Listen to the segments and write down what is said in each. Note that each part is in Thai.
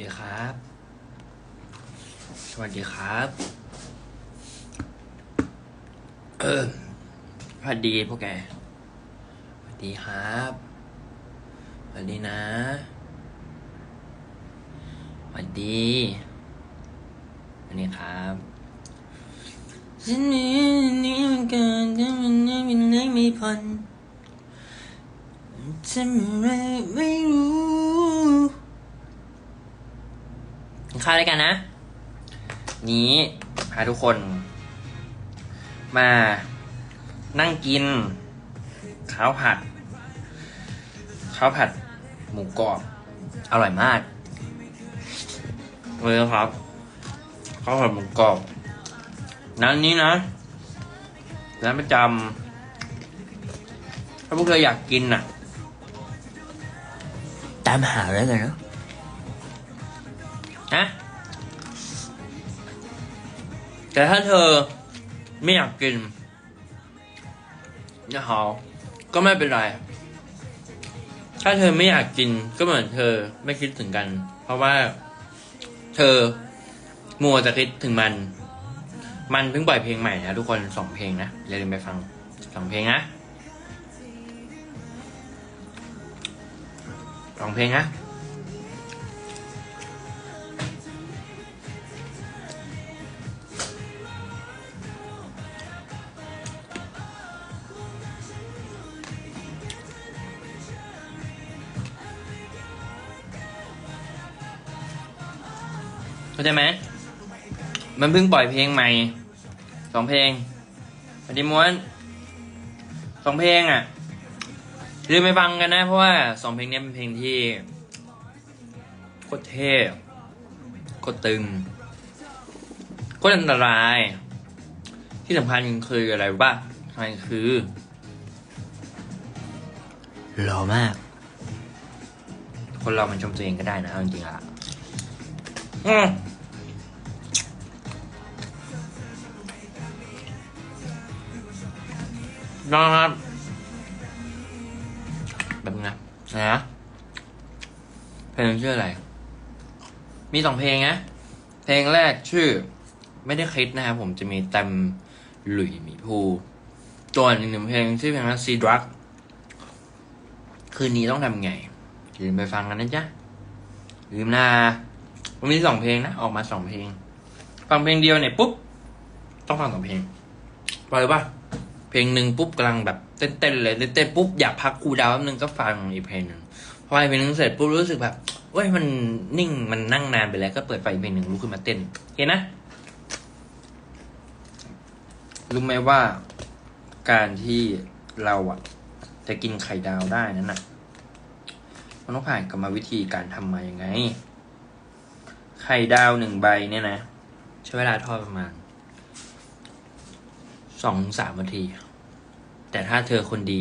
ดีครับ สวัสดีครับ เออสวัสดีพวกแก สวัสดีครับ สวัสดีนะ สวัสดีสวัสดีครับฉันมีนี้มันเกินจะมันไม่เป็นไรไม่พ้นทำอะไรไม่รู้ กินข้าวด้วยกันนะ นี้พาทุกคน มานั่งกินข้าวผัดข้าวผัด หมูกรอบ อร่อยมากเลยครับข้าวผัดหมูกรอบร้านนี้นะร้านประจำถ้าพวกเธออยากกินน่ะ ตามหาแล้วกันเนาะ นะแต่ถ้าเธอไม่อยากกินนะฮะก็ไม่เป็นไร ถ้าเธอไม่อยากกินก็เหมือนเธอไม่คิดถึงกัน เพราะว่า เธอมัวจะคิดถึงมัน มันเพิ่งปล่อยเพลงใหม่นะทุกคนสองเพลงนะอย่าลืมไปฟังสองเพลงนะสองเพลงนะ เข้าใจไหมมันเพิ่งปล่อยเพลงใหม่สองเพลงปฏิม้วนสองเพลงอะลืมไปฟังกันนะ เพราะว่าสองเพลงนี้เป็นเพลงที่โคตรเท่โคตรตึงโคตรอันตราย ที่สำคัญคืออะไรรู้ป่ะทำไมคือหล่อมาก คนเรามันชมตัวเองก็ได้นะจริงๆอะ อืมนะครับแบบนึงนะนะเพลงชื่ออะไร มีสองเพลงนะ เพลงแรกชื่อ ไม่ได้คิดนะครับผมจะมีเต็มหลุยหมีภูตัวอีกหนึ่งเพลงชื่อเพลงว่าซีดรักคืนนี้ต้องทำไงอย่าลืมไปฟังกันนะจ๊ะลืมนะ มันมีสองเพลงนะ ออกมาสองเพลง ฟังเพลงเดียวเนี่ยปุ๊บ ต้องฟังสองเพลงไปเลยป่ะเพลงหนึ่งปุ๊บกำลังแบบเต้นๆเลยเต้นๆปุ๊บอยากพักคูดาวน์แป๊บนึงก็ฟังอีกเพลงหนึ่งพออีกเพลงหนึงเสร็จปุ๊บรู้สึกแบบเว้ยมันนิ่งมันนั่งนานไปแล้วก็เปิดไฟอีกเพลงหนึ่งลุกขึ้นมาเต้นเห็นนะรู้ไหมว่าการที่เราอะจะกินไข่ดาวได้นั้นน่ะ มันต้องผ่านกรรมวิธีการทำมายังไง ไข่ดาวหนึ่งใบเนี่ยนะ ใช้เวลาทอดประมาณสองสามนาที แต่ถ้าเธอคนดี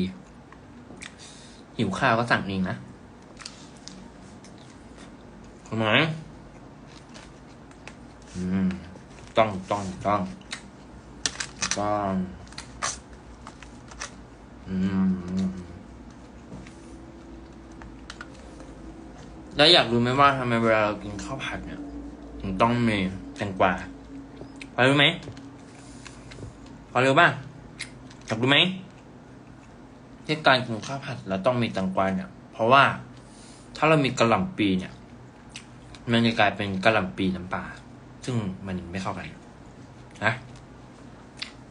หิวข้าวก็สั่งเองนะทำไมอืมต้องต้องต้องต้องอืมแล้วอยากรู้ไหมว่าทำไมเวลาเรากินข้าวผัดเนี่ย ถึงต้องมีแตงกวาพอรู้ไหมพอเร็วป่ะอยากรู้ไหมที่การกินข้าวผัดเราต้องมีแตงกวาเนี่ย เพราะว่าถ้าเรามีกระหล่ำปีเนี่ย มันจะกลายเป็นกระหล่ำปีน้ำปลาซึ่งมันไม่เข้ากันนะ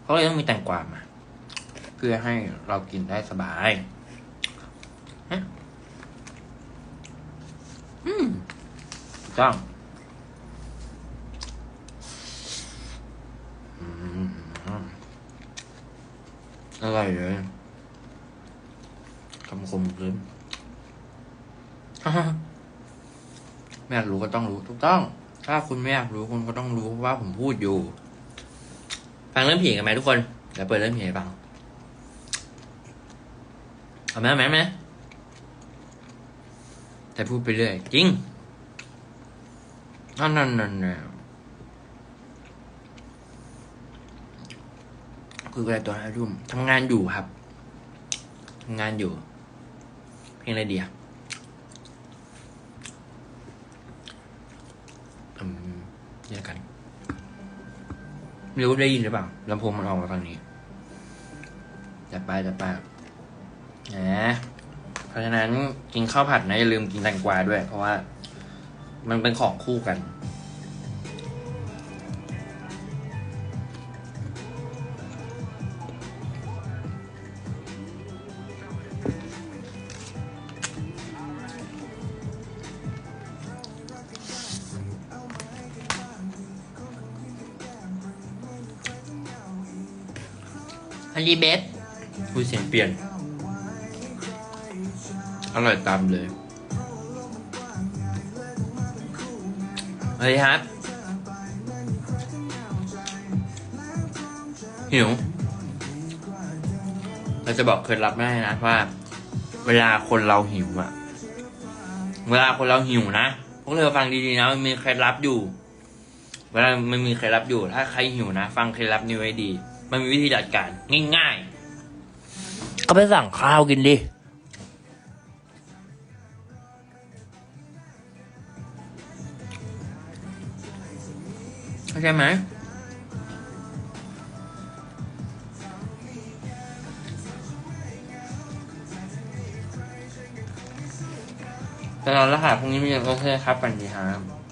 เขาเลยต้องมีแตงกวามา เพื่อให้เรากินได้สบายนะอืมถูกต้อง อืม อร่อยเลยคำคมลืมไม่อยากรู้ก็ต้องรู้ถูกต้อง ถ้าคุณไม่อยากรู้คุณก็ต้องรู้เพราะว่าผมพูดอยู่ ฟังเรื่องผีกันไหมทุกคนเดี๋ยวเปิดเรื่องผีให้ฟังเอาไหมไหมเอาไหมแต่พูดไปเรื่อยจริงนั่นนั่นนั่น คุยกันตอนห้าทุ่มทำงานอยู่ครับทำงานอยู่ เพลงอะไรดีอะอืมยังละกันไม่รู้ได้ยินหรือเปล่าลำโพงมันออกมาทางนี้จัดไปจัดไปนะเพราะฉะนั้นกินข้าวผัดนะอย่าลืมกินแตงกวาด้วย เพราะว่า มันเป็นของคู่กัน ฮันดีเบสพูดเสียงเปลี่ยน อร่อยตามเลยเฮ้ยครับหิว เราจะบอกเคล็ดลับไม่ได้นะว่า เวลาคนเราหิวอะเวลาคนเราหิวนะพวกเธอฟังดีๆนะมันมีเคล็ดลับอยู่ เวลามันมีเคล็ดลับอยู่ ถ้าใครหิวนะ ฟังเคล็ดลับนี้ไว้ดี มันมีวิธีจัดการง่ายๆ ก็ไปสั่งข้าวกินดิ เข้าใจไหม แต่นอนแล้วค่ะพรุ่งนี้มีเรียนโอเคครับปันดีครับ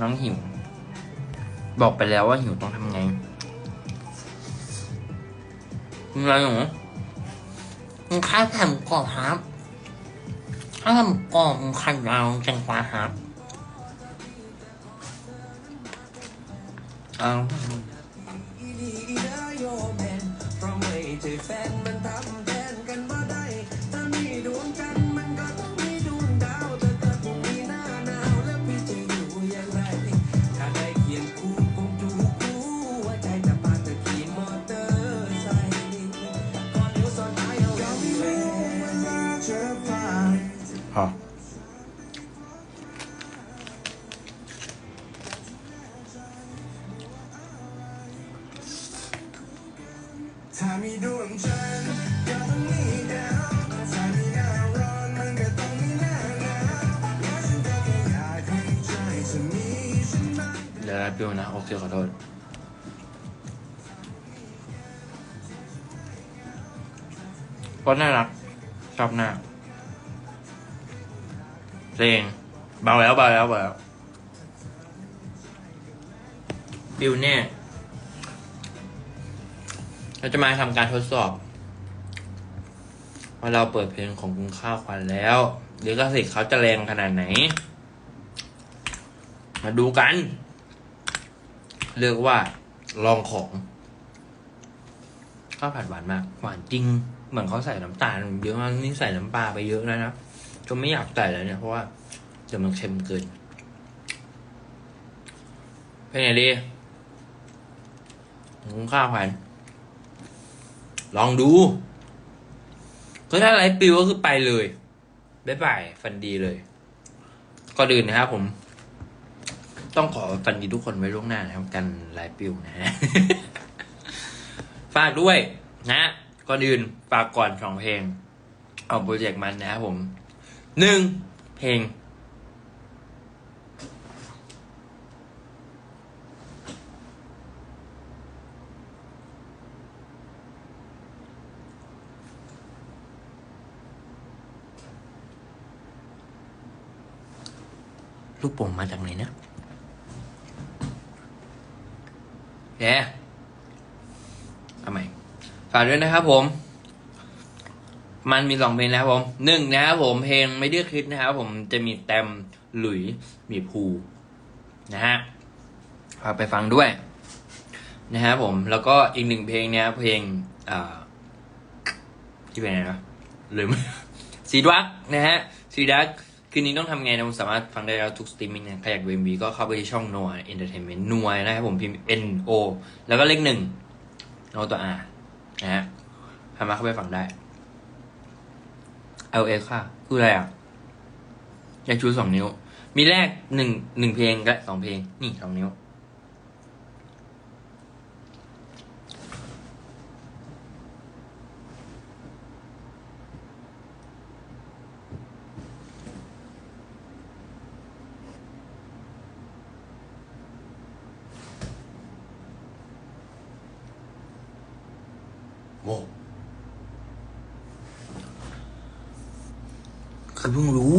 น้องหิว บอกไปแล้วว่าหิวต้องทำไงมีอะไรหนูมึงข้าวแผ่นกรอบครับข้าวแผ่นกรอบมึงขันเราแกงปลาครับเอา ปิวนะโอเคขอโทษก็น่ารัก ชอบหน้าเพลงเบาแล้วเบาแล้วเบาแล้วปิวเน่เราจะมาทำการทดสอบว่าเราเปิดเพลงของคุณข้าวควันแล้วหรือกสิทธิ์เขาจะแรงขนาดไหน มาดูกัน เรียกว่าลองของข้าวผัดหวานมาก หวานจริง เหมือนเขาใส่น้ำตาลเยอะมากนี่ใส่น้ำปลาไปเยอะแล้วนะจนไม่อยากใส่แล้วเนี่ยเพราะว่าเดี๋ยวมันเค็มเกินเป็นไงดีหุงข้าวผัดลองดูก็ถ้าอะไรปิวก็คือไปเลยบ๊ายบายฟันดีเลยก็ดื่นนะครับผม ต้องขอฟันดีทุกคนไว้ล่วงหน้านะครับกันลายปิวนะฮะฝากด้วยนะก่อนอื่นฝากก่อนสองเพลง เอาโปรเจกต์มันนะครับผมหนึ่งเพลง ลูกโป่งมาจากไหนนะ แย่เอาใหม่ฝากด้วยนะครับผม มันมีสองเพลงนะครับผมหนึ่งนะครับผมเพลงไม่ได้คิดนะครับผมจะมีแตมหลุยมีภูนะฮะฝากไปฟังด้วย นะครับผมแล้วก็อีกหนึ่งเพลงเนี่ยเพลงอ่าที่เป็นไงนะลืมซีดักนะฮะซีดัก คืนนี้ต้องทำไงนะคุณสามารถฟังได้แล้วทุกสตรีมมิ่งนะใครอยากดู MV ก็เข้าไปที่ช่องนัวเอนเตอร์เทนเมนต์นวนะครับผมพิมพ์ N O แล้วก็เลขหนึ่งโนตัว R นะฮะสามารถเข้าไปฟังได้ L X ค่ะ คืออะไรอะ อยากชูสองนิ้ว มีแรกหนึ่งหนึ่งเพลงและสองเพลง นี่สองนิ้ว อ คือเพิ่งรู้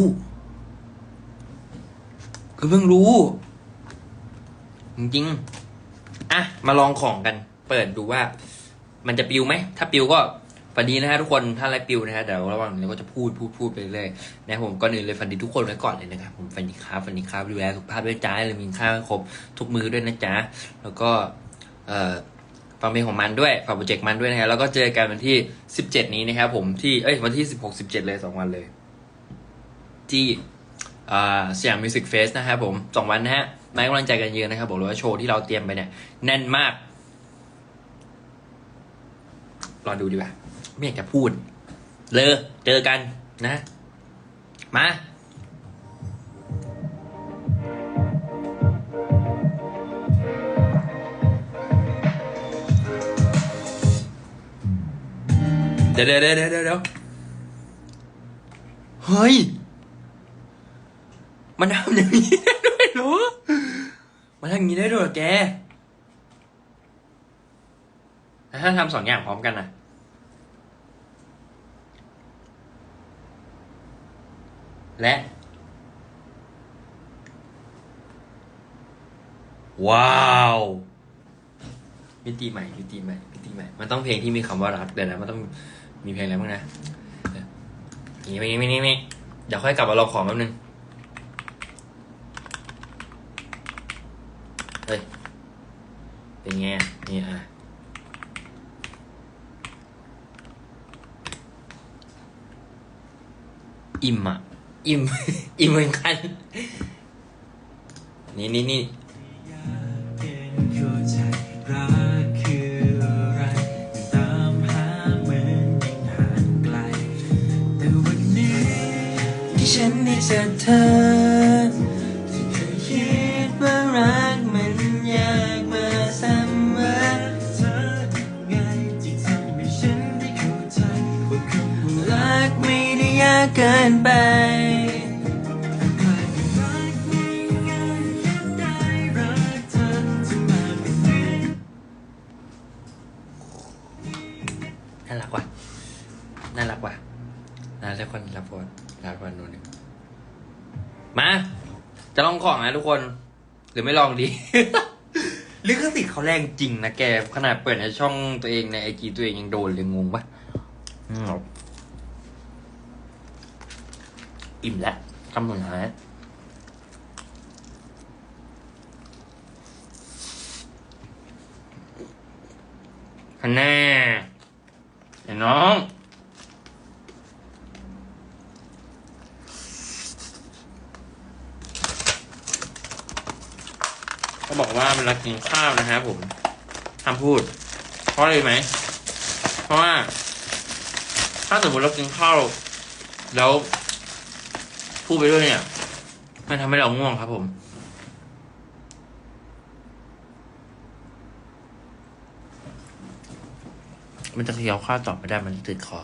คือเพิ่งรู้ จริงๆอะ มาลองของกัน เปิดดูว่า มันจะปิวไหม ถ้าปิวก็ฝันดีนะฮะทุกคน ถ้าอะไรปิวนะฮะเดี๋ยวระหว่างนี้ก็จะพูดพูดพูดไปเรื่อยนะผมก่อนอื่นเลยฝันดีทุกคนไว้ก่อนเลยนะครับ ผมฝันดีครับฝันดีครับดูแลสุขภาพด้วยจ้าเลยมีข้าวครบทุกมือด้วยนะจ๊ะ แล้วก็ เอ่อฟังเพลงของมันด้วยฝากโปรเจกต์มันด้วยนะฮะแล้วก็เจอกันวันที่ 17 นี้นะครับผมที่เอ้ยวันที่ 16 17 เลยสองวันเลย ที่สยามมิวสิกเฟสนะครับผมสองวันนะฮะมาให้กำลังใจกันเยอะนะครับบอกเลยว่าโชว์ที่เราเตรียมไปเนี่ย แน่นมาก รอดูดีกว่า ไม่อยากจะพูด เลยเจอกันนะ มาเดี๋ยวเดี๋ยวเดี๋ยวเดี๋ยวเดี๋ยวเฮ้ย มันทำอย่างนี้ได้ด้วยหรอมันทำอย่างนี้ได้ด้วยหรอแกถ้าทำสองอย่างพร้อมกันนะและ ว้าวมิติใหม่มิติใหม่มิติใหม่ มันต้องเพลงที่มีคำว่ารักเดี๋ยวนะมันต้องมีเพลงอะไรบ้างนะนี่ไม่ไม่นี่ไม่เดี๋ยวค่อยกลับมาลองของแป๊บนึง เฮ้ย เป็นไงนี่อะอิ่มอะอิ่มอิ่มเหมือนกัน นี่นี่นี่อยากเห็นเข้าใจรันนี่เจอเธอ นไปน่ารักว่ะน่ารักว่ะน่ารักคนรักคนรักคนนู่นนี่มา จะลองของนะทุกคน หรือไม่ลองดี ลิขสิทธิ์เขาแรงจริงนะแก ขนาดเปิดในช่องตัวเองในไอจีตัวเองยังโดนเลยงงปะ อิ่มแล้วคำสุดท้ายฮันแน่ไอ้น้องเขาบอกว่าเวลากินข้าวนะฮะผมห้ามพูด เพราะอะไรไหม เพราะว่า ถ้าสมมติเรากินข้าวแล้ว พูดไปด้วยเนี่ย มันทำให้เราง่วงครับผม มันจะเคี้ยวข้าวต่อไม่ได้มันติดคอ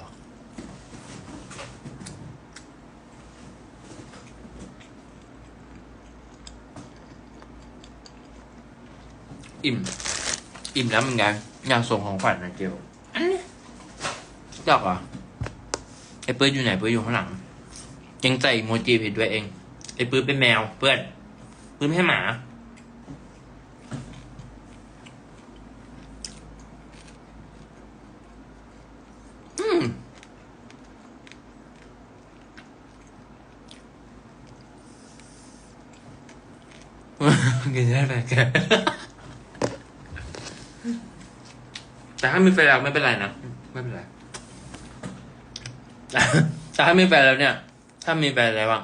อิ่ม อิ่มแล้วเหมือนกันอยากส่งของขวัญนะเกียวอันนี้อยากเหรอะไอ้ปื้ดอยู่ไหนปื้ดอยู่ข้างหลัง ยังใส่โมจิผิดด้วยเอง ไอ้ปื้ดเป็นแมว เพื่อนปื้ดไม่ให้หมา อืมกินได้ไหมแกแต่ถ้ามีแฟนแล้วไม่เป็นไรนะ ไม่เป็นไร แต่ถ้ามีแฟนแล้วเนี่ย ถ้ามีแฟนแล้วอะ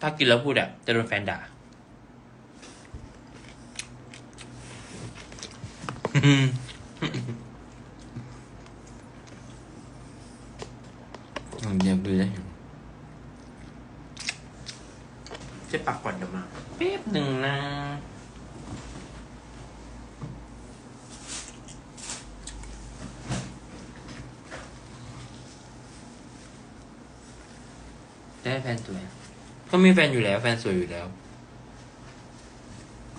ถ้ากินแล้วพูดอะจะโดนแฟนด่าอืมอยาดูได้อยู่เจะปากก่อนเดี๋ยวมาแป๊บหนึ่งนะ ได้แฟนสวย ก็มีแฟนอยู่แล้ว แฟนสวยอยู่แล้ว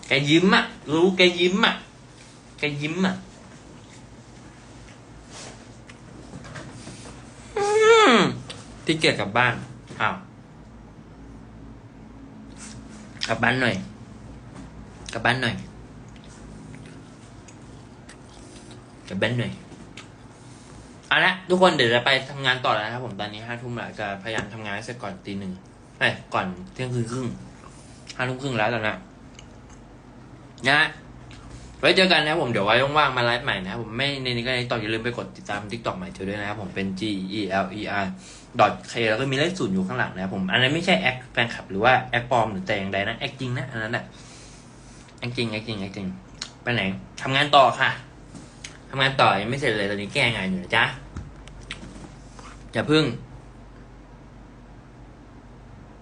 แกยิ้มอะรู้แกยิ้มอะแกยิ้มอะที่เกียจกลับบ้านอ้าวกลับบ้านหน่อย กลับบ้านหน่อย กลับบ้านหน่อย เอาละทุกคนเดี๋ยวจะไปทำงานต่อแล้วนะครับผมตอนนี้ห้าทุ่มแล้วจะพยายามทำงานให้เสร็จก่อนตีหนึ่งเอ้ก่อนเที่ยงคืนครึ่งห้าทุ่มครึ่งแล้วตอนนี้นะฮะไว้เจอกันนะครับผมเดี๋ยวไว้ว่างๆมาไลฟ์ใหม่นะครับผมไม่ในนี้ก็ในต่ออย่าลืมไปกดติดตามทิกตอกใหม่เธอด้วยนะครับผมเป็น G E L E R dot k แล้วก็มีเลขศูนย์อยู่ข้างหลังนะครับผม อันนั้นไม่ใช่แอคแฟนคลับหรือว่าแอคปลอมหรือแต่อย่างใดนะแอคจริงนะอันนั้นแหละแอคจริงแอคจริงแอคจริงไปไหนทำงานต่อค่ะ ทำงานต่อยังไม่เสร็จเลยตอนนี้แก้งานอยู่นะจ๊ะอย่าพึ่ง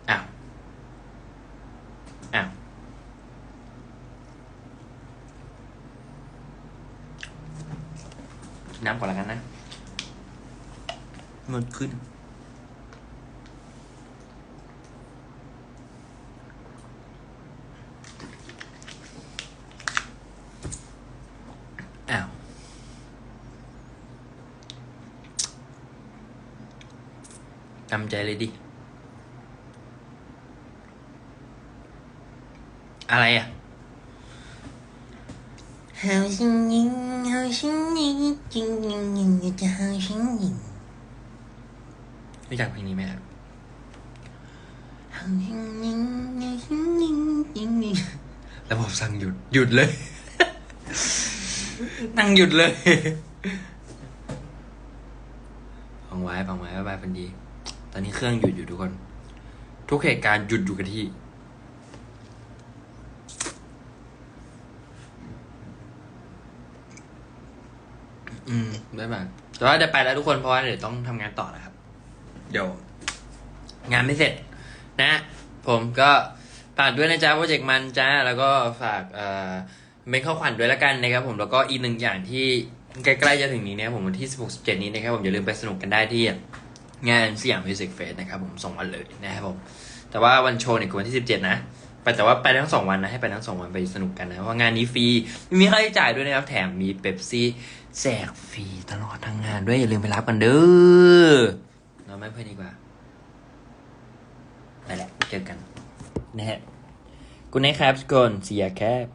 อ้าวอ้าวน้ำก่อนละกันนะมันขึ้น ทำใจเลยดิ อะไรอ่ะ 好心人，好心人，今年年月的好心人， รู้จักเพลงนี้ไหมครับ 好心人，好心人，今年。 แล้วผมสั่งหยุด หยุดเลย นั่งหยุดเลย ฟังไว้ฟังไว้บ๊ายบายพันดี ต อนนี้เครื่องหยุดอยู่ทุกคน ทุกเหตุการณ์หยุดอยู่กับที่ อืมบ๊ายบายแต่ว่าเดี๋ยวไปแล้วทุกคนเพราะว่าเดี๋ยวต้องทำงานต่อนะครับ เดี๋ยว งานไม่เสร็จ นะ ผมก็ฝากด้วยนะจ๊ะโปรเจกต์มันจ้าแล้วก็ฝากเอ่อเป็นข้าวขวัญด้วยละกันนะครับผมแล้วก็อีกหนึ่งอย่างที่ใกล้ๆจะถึงนี้นะครับผมวันที่ 16 17 นี้นะครับผมอย่าลืมไปสนุกกันได้ที่ งานสยามมิวสิกเฟสนะครับผมสองวันเลยนะครับผม แต่ว่าวันโชว์เนี่ยคือวันที่17นะไปแต่ว่าไปทั้งสองวันนะ ให้ไปทั้งสองวันไปสนุกกันนะ เพราะงานนี้ฟรีมีค่าใช้จ่ายด้วยนะครับ แถมมีเป๊ปซี่แจกฟรีตลอดทั้งงานด้วยอย่าลืมไปรับกันเด้อเราไม่เพื่อนดีกว่าไปแหละเจอกันนะฮะกูนะครับทุกคนเสียแคบ